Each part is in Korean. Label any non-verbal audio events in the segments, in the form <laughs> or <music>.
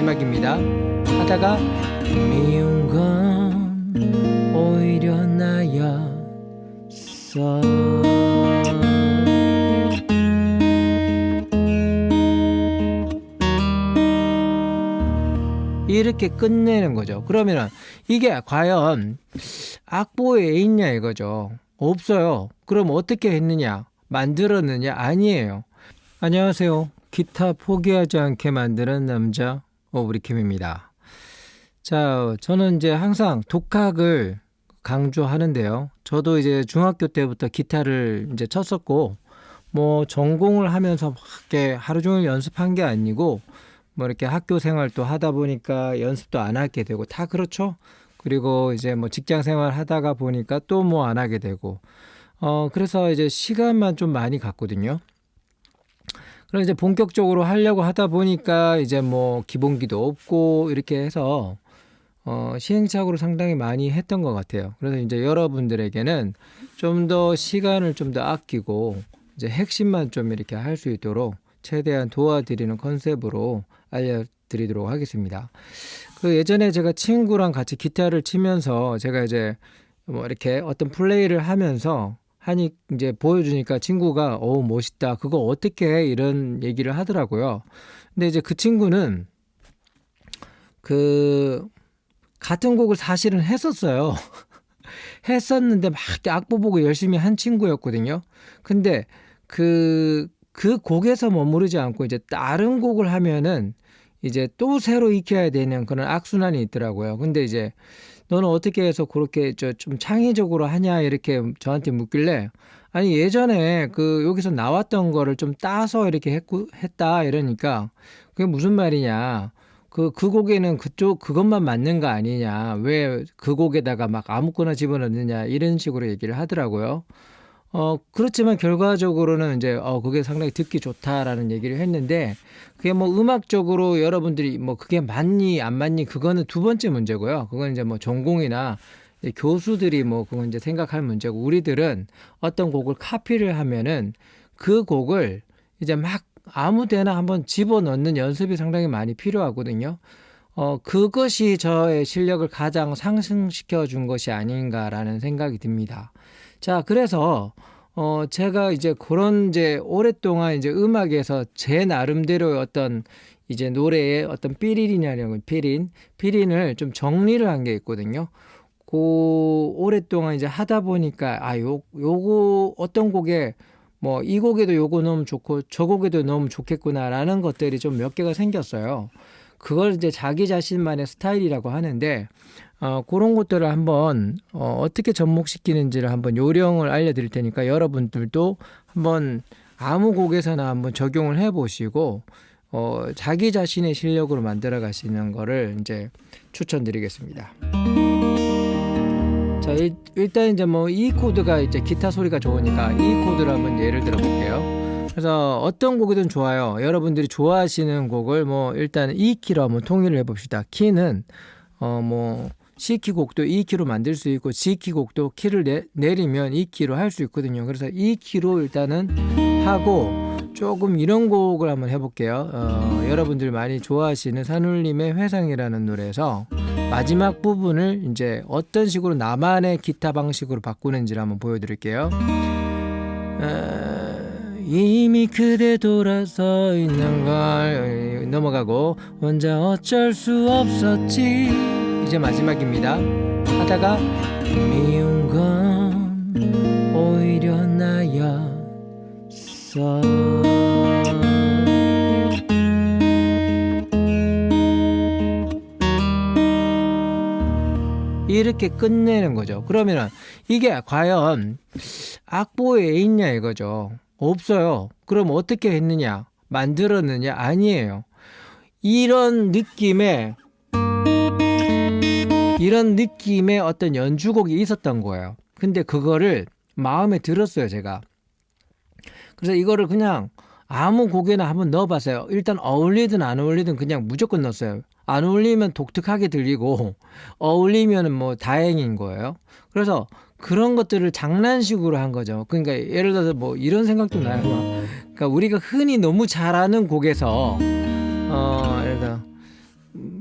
마지막입니다. 하다가 미운 건 오히려 나였어. 이렇게 끝내는 거죠. 그러면은 이게 과연 악보에 있냐 이거죠. 없어요. 그럼 어떻게 했느냐? 만들었느냐? 아니에요. 안녕하세요. 기타 포기하지 않게 만드는 남자 오브리킴입니다. 자, 저는 이제 항상 독학을 강조하는데요. 저도 이제 중학교 때부터 기타를 이제 쳤었고, 뭐 전공을 하면서 막 이렇게 하루 종일 연습한 게 아니고, 뭐 이렇게 학교 생활도 하다 보니까 연습도 안 하게 되고 다 그렇죠. 그리고 이제 뭐 직장 생활 하다가 보니까 또 뭐 안 하게 되고, 어 그래서 이제 시간만 좀 많이 갔거든요. 그럼 이제 본격적으로 하려고 하다 보니까 이제 뭐 기본기도 없고 이렇게 해서 어, 시행착오를 상당히 많이 했던 것 같아요. 그래서 이제 여러분들에게는 좀 더 시간을 좀 더 아끼고 이제 핵심만 좀 이렇게 할 수 있도록 최대한 도와드리는 컨셉으로 알려드리도록 하겠습니다. 그 예전에 제가 친구랑 같이 기타를 치면서 제가 이제 뭐 이렇게 어떤 플레이를 하면서 하니 이제 보여주니까 친구가 어 멋있다 그거 어떻게 해 이런 얘기를 하더라고요. 근데 이제 그 친구는 그 같은 곡을 사실은 했었어요. <laughs> 했었는데 막 악보 보고 열심히 한 친구였거든요. 근데 그, 그 곡에서 머무르지 않고 이제 다른 곡을 하면은 이제 또 새로 익혀야 되는 그런 악순환이 있더라고요. 근데 이제 너는 어떻게 해서 그렇게 저 좀 창의적으로 하냐 이렇게 저한테 묻길래 아니 예전에 그 여기서 나왔던 거를 좀 따서 이렇게 했고 했다 이러니까 그게 무슨 말이냐 그, 그 곡에는 그쪽, 그것만 맞는 거 아니냐. 왜 그 곡에다가 막 아무거나 집어넣느냐. 이런 식으로 얘기를 하더라고요. 어, 그렇지만 결과적으로는 이제, 어, 그게 상당히 듣기 좋다라는 얘기를 했는데, 그게 뭐 음악적으로 여러분들이 뭐 그게 맞니, 안 맞니, 그거는 두 번째 문제고요. 그건 이제 뭐 전공이나 이제 교수들이 뭐 그건 이제 생각할 문제고, 우리들은 어떤 곡을 카피를 하면은 그 곡을 이제 막 아무 데나 한번 집어 넣는 연습이 상당히 많이 필요하거든요. 어, 그것이 저의 실력을 가장 상승시켜 준 것이 아닌가라는 생각이 듭니다. 자, 그래서 어, 제가 이제 그런 이제 오랫동안 이제 음악에서 제 나름대로의 어떤 이제 노래의 어떤 삐린이냐는 삐린, 삐린을 좀 정리를 한 게 있거든요. 그 오랫동안 이제 하다 보니까 아, 요 요거 어떤 곡에 뭐 이 곡에도 요거 넣으면 좋고 저 곡에도 넣으면 좋겠구나라는 것들이 좀 몇 개가 생겼어요. 그걸 이제 자기 자신만의 스타일이라고 하는데 어, 그런 것들을 한번 어, 어떻게 접목시키는지를 한번 요령을 알려드릴 테니까 여러분들도 한번 아무 곡에서나 한번 적용을 해보시고 어, 자기 자신의 실력으로 만들어 가시는 거를 이제 추천드리겠습니다. 자 일, 일단 이제 뭐 E 코드가 이제 기타 소리가 좋으니까 E 코드를 한번 예를 들어 볼게요. 그래서 어떤 곡이든 좋아요. 여러분들이 좋아하시는 곡을 뭐 일단 E 키로 한번 통일을 해봅시다. 키는 어뭐 C 키 곡도 E 키로 만들 수 있고 G 키 곡도 키를 내, 내리면 E 키로 할 수 있거든요. 그래서 E 키로 일단은 하고 조금 이런 곡을 한번 해볼게요. 어, 여러분들 많이 좋아하시는 산울림의 회상이라는 노래에서 마지막 부분을 이제 어떤 식으로 나만의 기타 방식으로 바꾸는지를 한번 보여드릴게요. 어, 이미 그대 돌아서 있는 걸 넘어가고 혼자 어쩔 수 없었지 이제 마지막입니다. 하다가 미운 건 오히려 나였어. 이렇게 끝내는 거죠. 그러면은 이게 과연 악보에 있냐 이거죠. 없어요. 그럼 어떻게 했느냐? 만들었느냐? 아니에요. 이런 느낌의 이런 느낌의 어떤 연주곡이 있었던 거예요. 근데 그거를 마음에 들었어요, 제가. 그래서 이거를 그냥 아무 곡에나 한번 넣어봤어요. 일단 어울리든 안 어울리든 그냥 무조건 넣었어요. 안 어울리면 독특하게 들리고 <laughs> 어울리면 뭐 다행인 거예요. 그래서 그런 것들을 장난식으로 한 거죠. 그러니까 예를 들어서 뭐 이런 생각도 나요. 그러니까 우리가 흔히 너무 잘하는 곡에서 어 예를 들어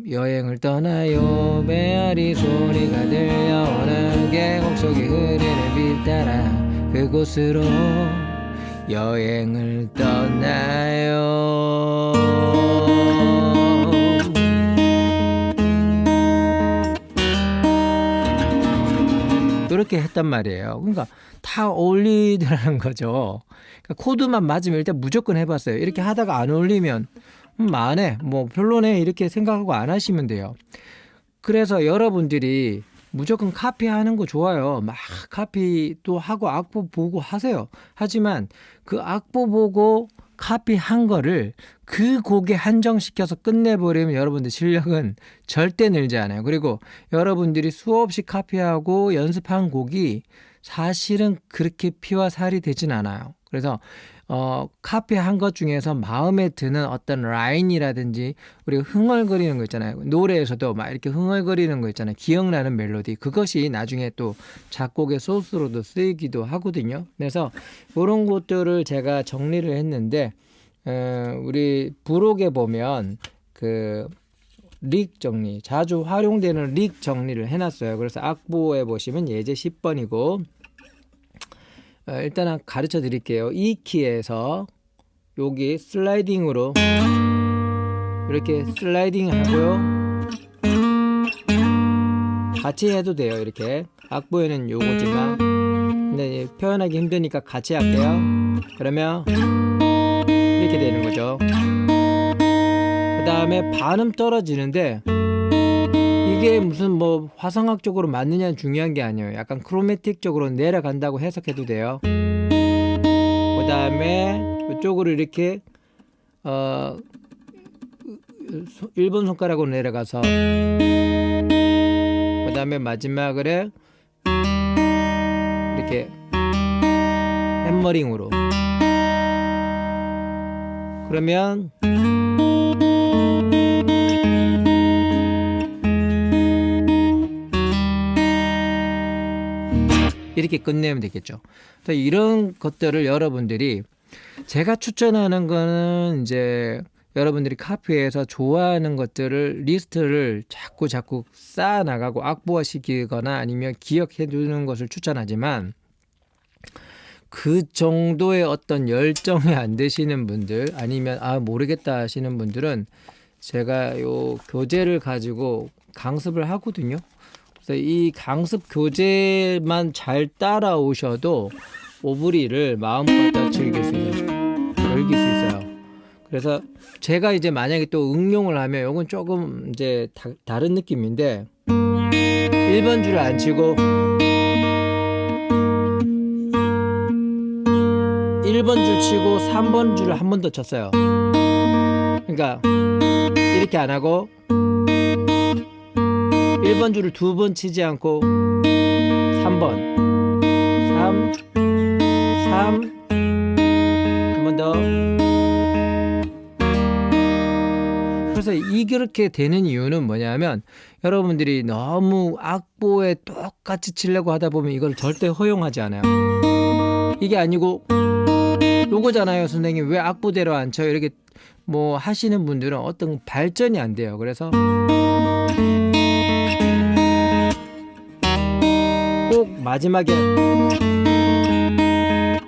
여행을 떠나요. 메아리 소리가 들려오는 계곡 속에 흐르는 빛 따라 그곳으로 여행을 떠나요 이렇게 했단 말이에요. 그러니까 다 어울리더라는 거죠. 그러니까 코드만 맞으면 일단 무조건 해봤어요. 이렇게 하다가 안 어울리면 음, 만해 뭐 별로네 이렇게 생각하고 안 하시면 돼요. 그래서 여러분들이 무조건 카피하는 거 좋아요. 막 카피도 하고 악보 보고 하세요. 하지만 그 악보 보고 카피한 거를 그 곡에 한정시켜서 끝내버리면 여러분들 실력은 절대 늘지 않아요. 그리고 여러분들이 수없이 카피하고 연습한 곡이 사실은 그렇게 피와 살이 되진 않아요. 그래서 어, 카피한 것 중에서 마음에 드는 어떤 라인이라든지 우리가 흥얼거리는 거 있잖아요. 노래에서도 막 이렇게 흥얼거리는 거 있잖아요. 기억나는 멜로디. 그것이 나중에 또 작곡의 소스로도 쓰이기도 하거든요. 그래서 그런 것들을 제가 정리를 했는데 어, 우리 부록에 보면 그 릭 정리 자주 활용되는 릭 정리를 해놨어요. 그래서 악보에 보시면 예제 10번이고 어, 일단은 가르쳐 드릴게요. 이 키에서 여기 슬라이딩으로 이렇게 슬라이딩 하고요. 같이 해도 돼요. 이렇게 악보에는 요거지만 근데 표현하기 힘드니까 같이 할게요. 그러면 이렇게 되는 거죠. 그 다음에 반음 떨어지는데 이게 무슨 뭐 화성학적으로 맞느냐는 중요한 게 아니에요. 약간 크로매틱적으로 내려간다고 해석해도 돼요. 그 다음에 이쪽으로 이렇게 어 1번 손가락으로 내려가서 그 다음에 마지막으로 이렇게 햄머링으로 그러면 이렇게 끝내면 되겠죠. 이런 것들을 여러분들이 제가 추천하는 거는 이제 여러분들이 카피해서 좋아하는 것들을 리스트를 자꾸 자꾸 쌓아 나가고 악보화 시키거나 아니면 기억해 두는 것을 추천하지만 그 정도의 어떤 열정이 안 되시는 분들 아니면 아 모르겠다 하시는 분들은 제가 요 교재를 가지고 강습을 하거든요. 이 강습 교재만 잘 따라오셔도 오브리를 마음껏 다 즐길 수 있어요. 즐길 수 있어요. 그래서 제가 이제 만약에 또 응용을 하면 이건 조금 이제 다, 다른 느낌인데 1번 줄을 안 치고 1번 줄 치고 3번 줄을 한 번 더 쳤어요. 그러니까 이렇게 안 하고 1번 줄을 두 번 치지 않고 3번 3 3 한 번 더 그래서 이렇게 되는 이유는 뭐냐면 여러분들이 너무 악보에 똑같이 치려고 하다 보면 이걸 절대 허용하지 않아요. 이게 아니고 요거잖아요, 선생님. 왜 악보대로 안 쳐요? 이렇게 뭐 하시는 분들은 어떤 발전이 안 돼요. 그래서 꼭 마지막에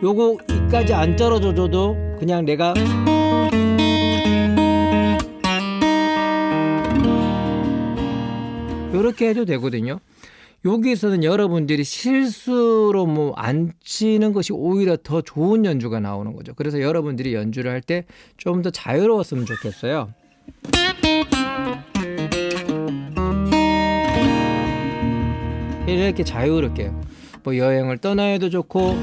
요거 이까지 안 떨어져줘도 그냥 내가 요렇게 해도 되거든요. 여기에서는 여러분들이 실수로 뭐 안 치는 것이 오히려 더 좋은 연주가 나오는 거죠. 그래서 여러분들이 연주를 할 때 좀 더 자유로웠으면 좋겠어요. 이렇게 자유롭게 뭐 여행을 떠나야도 좋고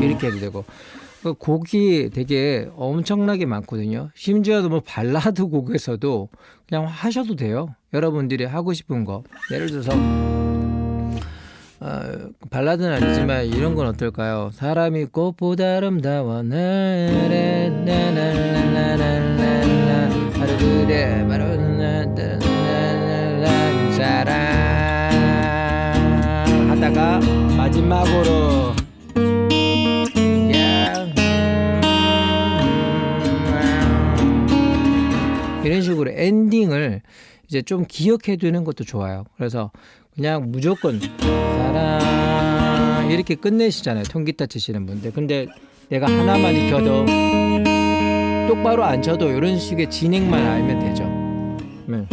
이렇게 해도 되고 그 곡이 되게 엄청나게 많거든요. 심지어도 뭐 발라드 곡에서도 그냥 하셔도 돼요. 여러분들이 하고 싶은 거. 예를 들어서 어, 발라드는 아니지만 이런 건 어떨까요? 사람이 꽃보다 아름다워 사랑 하다가 마지막으로 이런 식으로 엔딩을 이제 좀 기억해 두는 것도 좋아요. 그래서 그냥 무조건 사랑 이렇게 끝내시잖아요. 통기타 치시는 분들. 근데 내가 하나만 익혀도 똑바로 안 쳐도 이런 식의 진행만 알면 되죠. 네.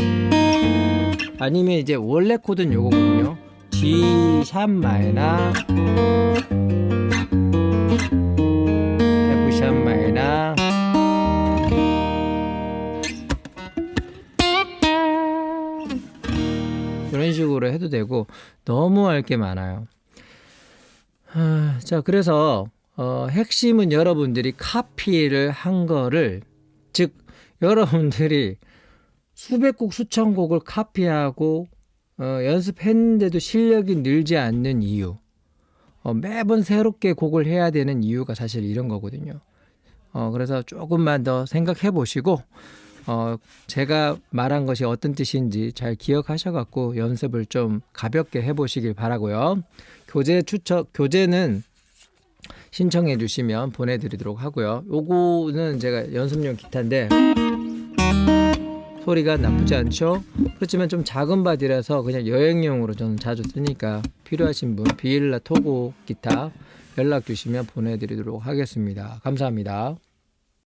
아니면 이제 원래 코드는 요거거든요. G 샵 마이너 식으로 해도 되고 너무 할 게 많아요. 하, 자 그래서 어, 핵심은 여러분들이 카피를 한 거를 즉 여러분들이 수백 곡 수천 곡을 카피하고 어, 연습했는데도 실력이 늘지 않는 이유 어, 매번 새롭게 곡을 해야 되는 이유가 사실 이런 거거든요. 어, 그래서 조금만 더 생각해 보시고 어, 제가 말한 것이 어떤 뜻인지 잘 기억하셔갖고 연습을 좀 가볍게 해보시길 바라고요. 교재 추천 교재는 신청해 주시면 보내드리도록 하고요. 요거는 제가 연습용 기타인데 소리가 나쁘지 않죠. 그렇지만 좀 작은 바디라서 그냥 여행용으로 저는 자주 쓰니까 필요하신 분 비엘라 토고 기타 연락 주시면 보내드리도록 하겠습니다. 감사합니다.